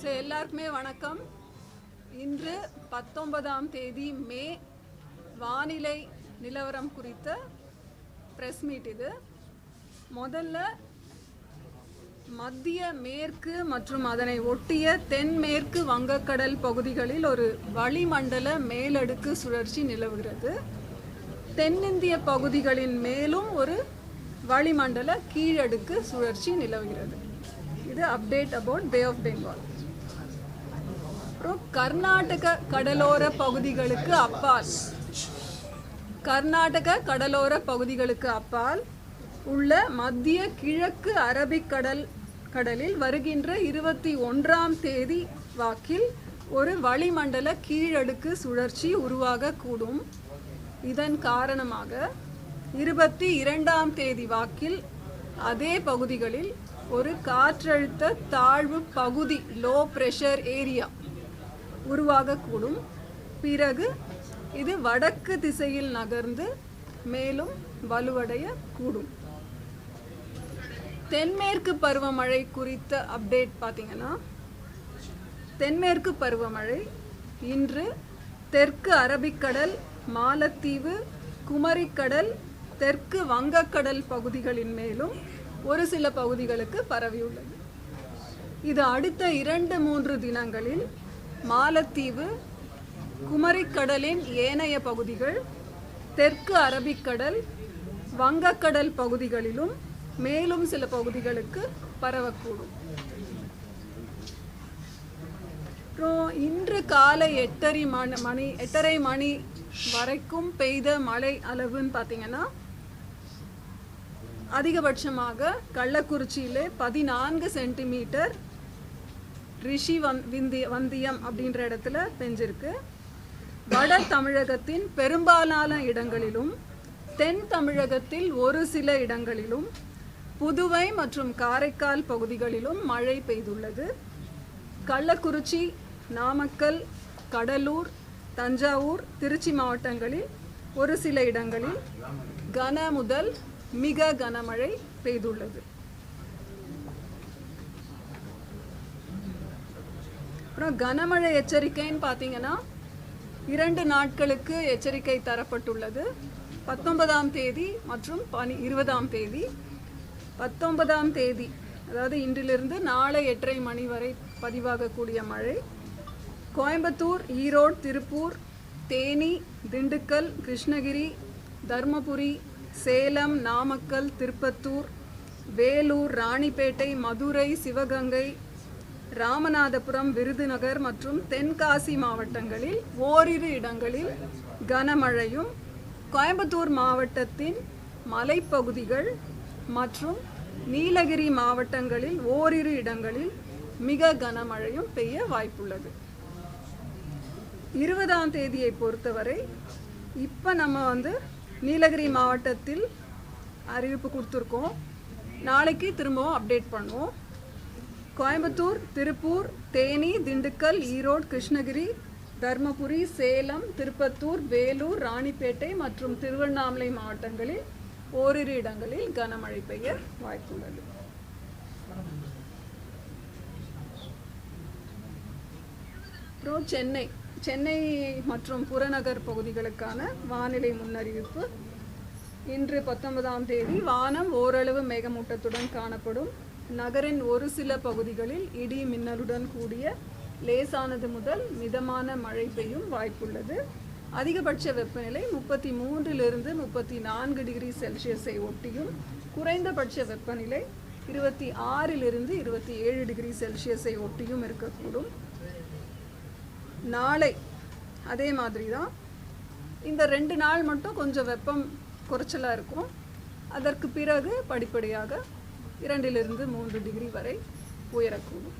So எல்லாருக்குமே வணக்கம். இன்று பத்தொன்பதாம் தேதி மே வானிலை நிலவரம் குறித்த ப்ரெஸ் மீட் இது. முதல்ல மத்திய மேற்கு மற்றும் அதனை ஒட்டிய தென்மேற்கு வங்கக்கடல் பகுதிகளில் ஒரு வளிமண்டல மேலடுக்கு சுழற்சி நிலவுகிறது. தென்னிந்திய பகுதிகளின் மேலும் ஒரு வளிமண்டல கீழடுக்கு சுழற்சி நிலவுகிறது. இது update about bay of Bengal அப்புறம் கர்நாடக கடலோர பகுதிகளுக்கு அப்பால். கர்நாடக கடலோர பகுதிகளுக்கு அப்பால் உள்ள மத்திய கிழக்கு அரபிக்கடல் கடலில் வருகின்ற இருபத்தி ஒன்றாம் தேதி வாக்கில் ஒரு வளிமண்டல கீழடுக்கு சுழற்சி உருவாகக்கூடும். இதன் காரணமாக இருபத்தி இரண்டாம் தேதி வாக்கில் அதே பகுதிகளில் ஒரு காற்றழுத்த தாழ்வு பகுதி லோ ப்ரெஷர் ஏரியா உருவாகக்கூடும். பிறகு இது வடக்கு திசையில் நகர்ந்து மேலும் வலுவடைய கூடும் தென்மேற்கு பருவமழை குறித்த அப்டேட் பார்த்தீங்கன்னா தென்மேற்கு பருவமழை இன்று தெற்கு அரபிக்கடல் மாலத்தீவு குமரிக்கடல் தெற்கு வங்கக்கடல் பகுதிகளின் மேலும் ஒரு சில பகுதிகளுக்கு பரவியுள்ளது. இது அடுத்த இரண்டு மூன்று தினங்களில் மாலத்தீவு குமரிக்கடலின் ஏனைய பகுதிகள் தெற்கு அரபிக்கடல் வங்கக்கடல் பகுதிகளிலும் மேலும் சில பகுதிகளுக்கு பரவக்கூடும். அப்புறம் இன்று காலை எட்டரை மணி மணி எட்டரை மணி வரைக்கும் பெய்த மழை அளவுன்னு பார்த்தீங்கன்னா அதிகபட்சமாக கள்ளக்குறிச்சியிலே பதினான்கு சென்டிமீட்டர் ரிஷி வந் விந்திய வந்தியம் அப்படின்ற இடத்துல பெஞ்சிருக்கு. வட தமிழகத்தின் பெரும்பாலான இடங்களிலும் தென் தமிழகத்தில் ஒரு சில இடங்களிலும் புதுவை மற்றும் காரைக்கால் பகுதிகளிலும் மழை பெய்துள்ளது. கள்ளக்குறிச்சி நாமக்கல் கடலூர் தஞ்சாவூர் திருச்சி மாவட்டங்களில் ஒரு சில இடங்களில் கன முதல் மிக கனமழை பெய்துள்ளது. அப்புறம் கனமழை எச்சரிக்கைன்னு பார்த்தீங்கன்னா இரண்டு நாட்களுக்கு எச்சரிக்கை தரப்பட்டுள்ளது. பத்தொன்பதாம் தேதி மற்றும் பனி இருபதாம் தேதி. பத்தொன்பதாம் தேதி அதாவது இன்றிலிருந்து நாளை எட்டரை மணி வரை பதிவாகக்கூடிய மழை. கோயம்புத்தூர் ஈரோடு திருப்பூர் தேனி திண்டுக்கல் கிருஷ்ணகிரி தர்மபுரி சேலம் நாமக்கல் திருப்பத்தூர் வேலூர் ராணிப்பேட்டை மதுரை சிவகங்கை ராமநாதபுரம் விருதுநகர் மற்றும் தென்காசி மாவட்டங்களில் ஓரிரு இடங்களில் கனமழையும் கோயம்புத்தூர் மாவட்டத்தின் மலைப்பகுதிகள் மற்றும் நீலகிரி மாவட்டங்களில் ஓரிரு இடங்களில் மிக கனமழையும் பெய்ய வாய்ப்புள்ளது. இருபதாம் தேதியை பொறுத்தவரை இப்போ நம்ம வந்து நீலகிரி மாவட்டத்தில் அறிவிப்பு கொடுத்துருக்கோம். நாளைக்கு திரும்பவும் அப்டேட் பண்ணுவோம். கோயம்புத்தூர் திருப்பூர் தேனி திண்டுக்கல் ஈரோடு கிருஷ்ணகிரி தர்மபுரி சேலம் திருப்பத்தூர் வேலூர் ராணிப்பேட்டை மற்றும் திருவண்ணாமலை மாவட்டங்களில் ஓரிரு இடங்களில் கனமழை பெய்ய வாய்ப்புள்ளது. அப்புறம் சென்னை. சென்னை மற்றும் புறநகர் பகுதிகளுக்கான வானிலை முன்னறிவிப்பு. இன்று பத்தொன்பதாம் தேதி வானம் ஓரளவு மேகமூட்டத்துடன் காணப்படும். நகரின் ஒரு சில பகுதிகளில் இடி மின்னலுடன் கூடிய லேசானது முதல் மிதமான மழை பெய்யும் வாய்ப்புள்ளது. அதிகபட்ச வெப்பநிலை முப்பத்தி மூன்றிலிருந்து முப்பத்தி நான்கு டிகிரி செல்சியஸை ஒட்டியும் குறைந்தபட்ச வெப்பநிலை இருபத்தி ஆறிலிருந்து இருபத்தி ஏழு டிகிரி செல்சியஸை ஒட்டியும் இருக்கக்கூடும். நாளை அதே மாதிரி தான் இந்த ரெண்டு நாள் மட்டும் கொஞ்சம் வெப்பம் குறைச்சலாக இருக்கும். அதற்கு பிறகு படிப்படியாக இரண்டிலிருந்து மூன்று டிகிரி வரை உயரக்கூடும்.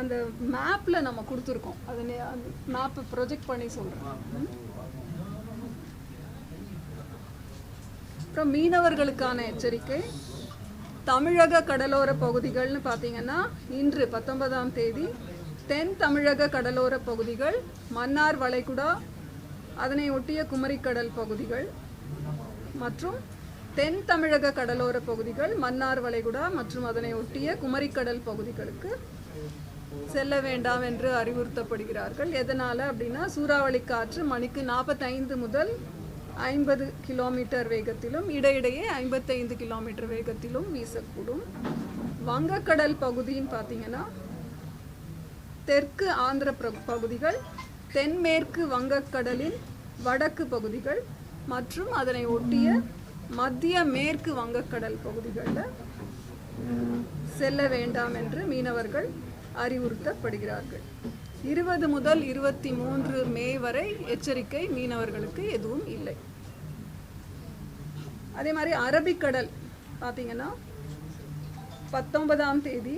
அந்த மேப்பில் நம்ம கொடுத்துருக்கோம். அது அந்த மேப்பை ப்ரொஜெக்ட் பண்ணி சொல்கிறேன் அப்புறம் மீனவர்களுக்கான எச்சரிக்கை. தமிழக கடலோர பகுதிகள்னு பார்த்தீங்கன்னா இன்று பத்தொன்பதாம் தேதி தென் தமிழக கடலோர பகுதிகள் மன்னார் வளைகுடா அதனை ஒட்டிய குமரிக்கடல் பகுதிகள் மற்றும் தென் தமிழக கடலோர பகுதிகள் மன்னார் வளைகுடா மற்றும் அதனை ஒட்டிய குமரிக்கடல் பகுதிகளுக்கு செல்ல வேண்டாம் என்று அறிவுறுத்தப்படுகிறார்கள். எதனால் அப்படின்னா சூறாவளி காற்று மணிக்கு நாற்பத்தைந்து முதல் ஐம்பது கிலோமீட்டர் வேகத்திலும் இடையிடையே ஐம்பத்தைந்து கிலோமீட்டர் வேகத்திலும் வீசக்கூடும். வங்கக்கடல் பகுதின்னு பார்த்தீங்கன்னா தெற்கு ஆந்திர பகுதிகள் தென்மேற்கு வங்கக்கடலின் வடக்கு பகுதிகள் மற்றும் அதனை ஒட்டிய மத்திய மேற்கு வங்கக்கடல் பகுதிகளில் செல்ல வேண்டாம் என்று மீனவர்கள் அறிவுறுத்தப்படுகிறார்கள். இருபது முதல் இருபத்தி மூன்று மே வரை எச்சரிக்கை மீனவர்களுக்கு எதுவும் இல்லை. அதே மாதிரி அரபிக்கடல் பார்த்தீங்கன்னா பத்தொன்பதாம் தேதி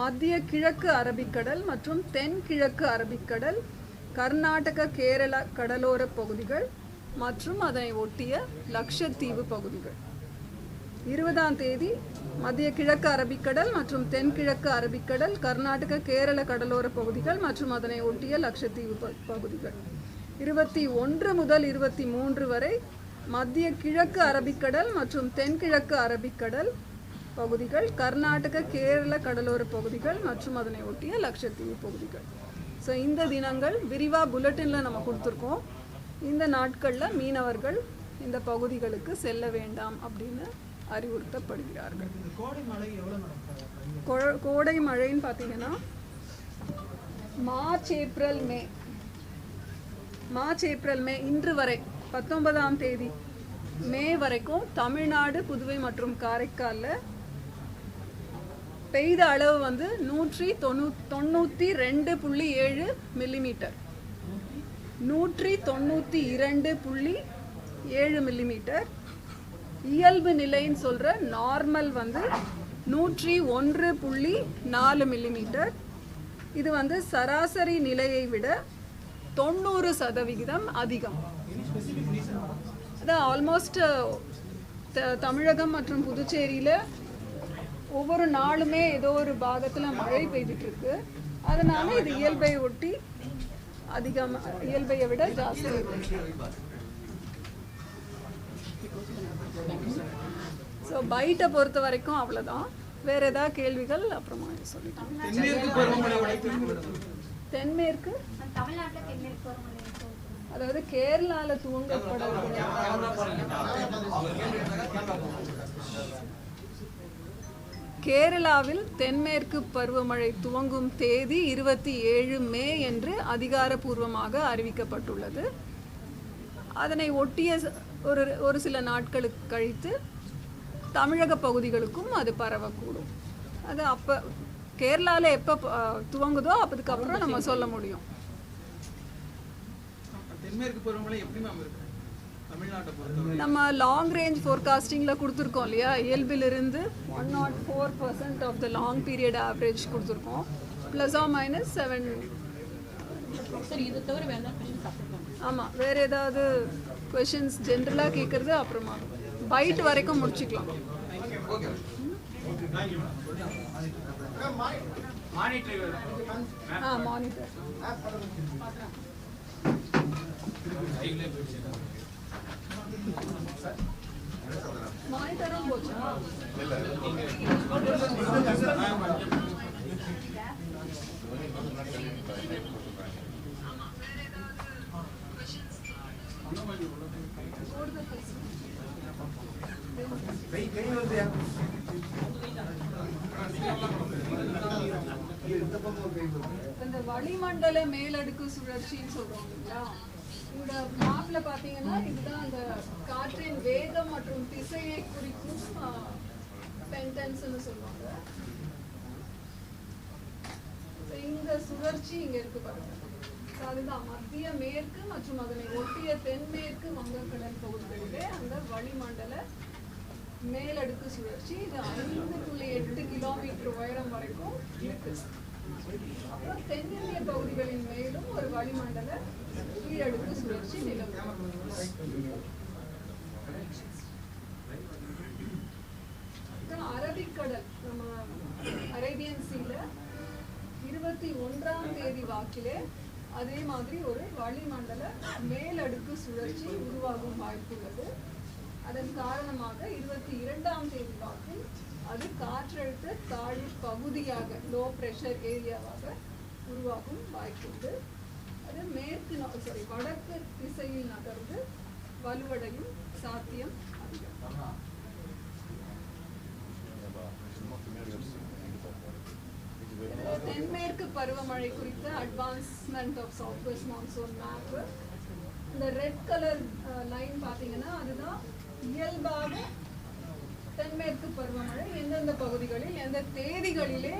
மத்திய கிழக்கு அரபிக்கடல் மற்றும் தென் கிழக்கு அரபிக்கடல் கர்நாடக கேரள கடலோர பகுதிகள் மற்றும் அதனை ஒட்டிய லட்சத்தீவு பகுதிகள். இருபதாம் தேதி மத்திய கிழக்கு அரபிக்கடல் மற்றும் தென்கிழக்கு அரபிக்கடல் கர்நாடக கேரள கடலோர பகுதிகள் மற்றும் அதனை ஒட்டிய லட்சத்தீவு பகுதிகள். இருபத்தி ஒன்று முதல் இருபத்தி மூன்று வரை மத்திய கிழக்கு அரபிக்கடல் மற்றும் தென்கிழக்கு அரபிக்கடல் பகுதிகள் கர்நாடக கேரள கடலோர பகுதிகள் மற்றும் அதனை ஒட்டிய லட்சத்தீவு பகுதிகள். ஸோ இந்த தினங்கள் விரிவாக புல்லட்டினில் நம்ம கொடுத்துருக்கோம். இந்த நாட்களில் மீனவர்கள் இந்த பகுதிகளுக்கு செல்ல வேண்டாம் அப்படின்னு அறிவுறுத்தப்படுகிறார்கள். கோடை மழைன்னு பார்த்தீங்கன்னா March April May. March April May இன்று வரை பத்தொன்பதாம் தேதி மே வரைக்கும் தமிழ்நாடு புதுவை மற்றும் காரைக்காலில் பெய்த அளவு வந்து நூற்றி தொண்ணூ தொண்ணூற்றி ரெண்டு புள்ளி ஏழு மில்லிமீட்டர் நூற்றி தொண்ணூற்றி இரண்டு புள்ளி ஏழு மில்லிமீட்டர் இயல்பு நிலைன்னு சொல்கிற நார்மல் வந்து நூற்றி ஒன்று புள்ளி நாலு மில்லிமீட்டர் இது வந்து சராசரி நிலையை விட தொண்ணூறு சதவிகிதம் அதிகம். அதான் ஆல்மோஸ்ட் தமிழகம் மற்றும் புதுச்சேரியில் ஒவ்வொரு நாளுமே ஏதோ ஒரு பாகத்தில் மழை பெய்துட்டு இருக்கு. அதனால இது இயல்பை ஒட்டி அதிகம் இயல்பை விட ஜாஸ்தி. ஸோ பைட்டை பொறுத்த வரைக்கும் அவ்வளோதான் வேற ஏதாவது கேள்விகள் அப்புறமா சொல்லிட்டேன் தென்மேற்கு? அதாவது கேரளால துவங்கப்பட கேரளாவில் தென்மேற்கு பருவமழை துவங்கும் தேதி இருபத்தி ஏழு மே என்று அதிகாரப்பூர்வமாக அறிவிக்கப்பட்டுள்ளது. அதனை ஒட்டிய ஒரு ஒரு சில நாட்களுக்கு கழித்து தமிழக பகுதிகளுக்கும் அது பரவக்கூடும். அது அப்போ கேரளாவில் எப்போ துவங்குதோ அதுக்கப்புறம் நம்ம சொல்ல முடியும். தென்மேற்கு பருவமழை எப்படி மேம் இருக்கு? நம்ம லாங் ரேஞ்ச் ஃபோர்காஸ்டிங்கில் கொடுத்துருக்கோம் இல்லையா? இயல்பிலிருந்து one nought four percent of the long period average கொடுத்துருக்கோம். ப்ளஸ் ஆர் மைனஸ் செவன் ஆமாம் வேறு ஏதாவது கொஷின்ஸ் ஜென்ரலாக கேட்குறது அப்புறமா பைட் வரைக்கும் முடிச்சுக்கலாம். ஆ மானிட்டர் இந்த வளிமண்டல மேலடுக்கு சுழற்சின்னு சொல்றோம் இல்லைங்களா இந்த மேப்ல பாத்தீங்கன்னா இதுதான் அந்த காற்றின் வேகம் மற்றும் திசையை குறிக்கும் பென்டென்ஸ்னு சொல்லுவாங்க. இந்த சுழற்சி இங்க இருக்கு பாருங்க. அதுதான் மத்திய மேற்கு மற்றும் அதனை ஒட்டிய தென்மேற்கு வங்கக்கடல் பகுதிகளிலே அந்த வளிமண்டல மேலடுக்கு சுழற்சி. இது ஐந்து புள்ளி எட்டு கிலோமீட்டர் உயரம் வரைக்கும் இருக்கு. அப்புறம் தென்னிந்திய பகுதிகளின் மேலும் ஒரு வளிமண்டல சுழற்சி நிலவும் அரபிக்கடல் நம்ம அரேபியன் சீல இருபத்தி ஒன்றாம் தேதி வாக்கிலே அதே மாதிரி ஒரு வளிமண்டல மேலடுக்கு சுழற்சி உருவாகும் வாய்ப்புள்ளது அதன் காரணமாக இருபத்தி இரண்டாம் தேதி வாக்கில் அது காற்றழுத்த தாழ்வு பகுதியாக லோ பிரஷர் ஏரியாவாக உருவாகும் வாய்ப்புண்டு அது மேற்கு சாரி வடக்கு திசையில் நகர்ந்து வலுவடையும் சாத்தியம் அதிகம் தென்மேற்கு பருவமழை குறித்த advancement of south west monsoon map இந்த ரெட் கலர் லைன் பார்த்தீங்கன்னா அதுதான் இயல்பாக தென்மேற்கு பருவமழை எந்தெந்த பகுதிகளில் எந்த தேதிகளிலே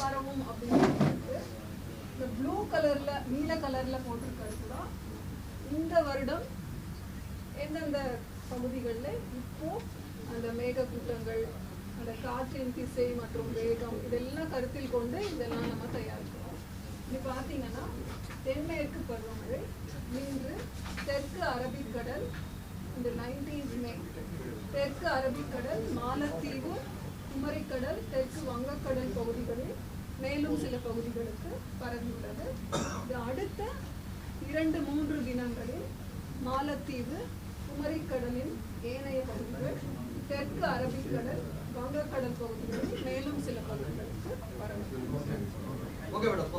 பரவும் அப்படின்னு. இந்த ப்ளூ கலர்ல நீல கலர்ல போட்டிருக்கிறது தான் இந்த வருடம் எந்தெந்த பகுதிகளில் இப்போ அந்த மேகக்கூட்டங்கள் அந்த காற்றின் திசை மற்றும் வேகம் இதெல்லாம் கருத்தில் கொண்டு இதெல்லாம் நம்ம தயாரிக்கிறோம். இது பார்த்தீங்கன்னா தென்மேற்கு பருவமழை இன்று தெற்கு அரபிக்கடல் இந்த நைன்டீன் மே தெற்கு அரபிக்கடல் மாலத்தீவு குமரிக்கடல் தெற்கு வங்கக்கடல் பகுதிகளில் மேலும் சில பகுதிகளுக்கு பரவியுள்ளது. இது அடுத்த இரண்டு மூன்று தினங்களில் மாலத்தீவு குமரிக்கடலின் ஏனைய பகுதிகள் தெற்கு அரபிக்கடல் வங்கக்கடல் பகுதிகளில் மேலும் சில பகுதிகளுக்கு பரவும். Okay madam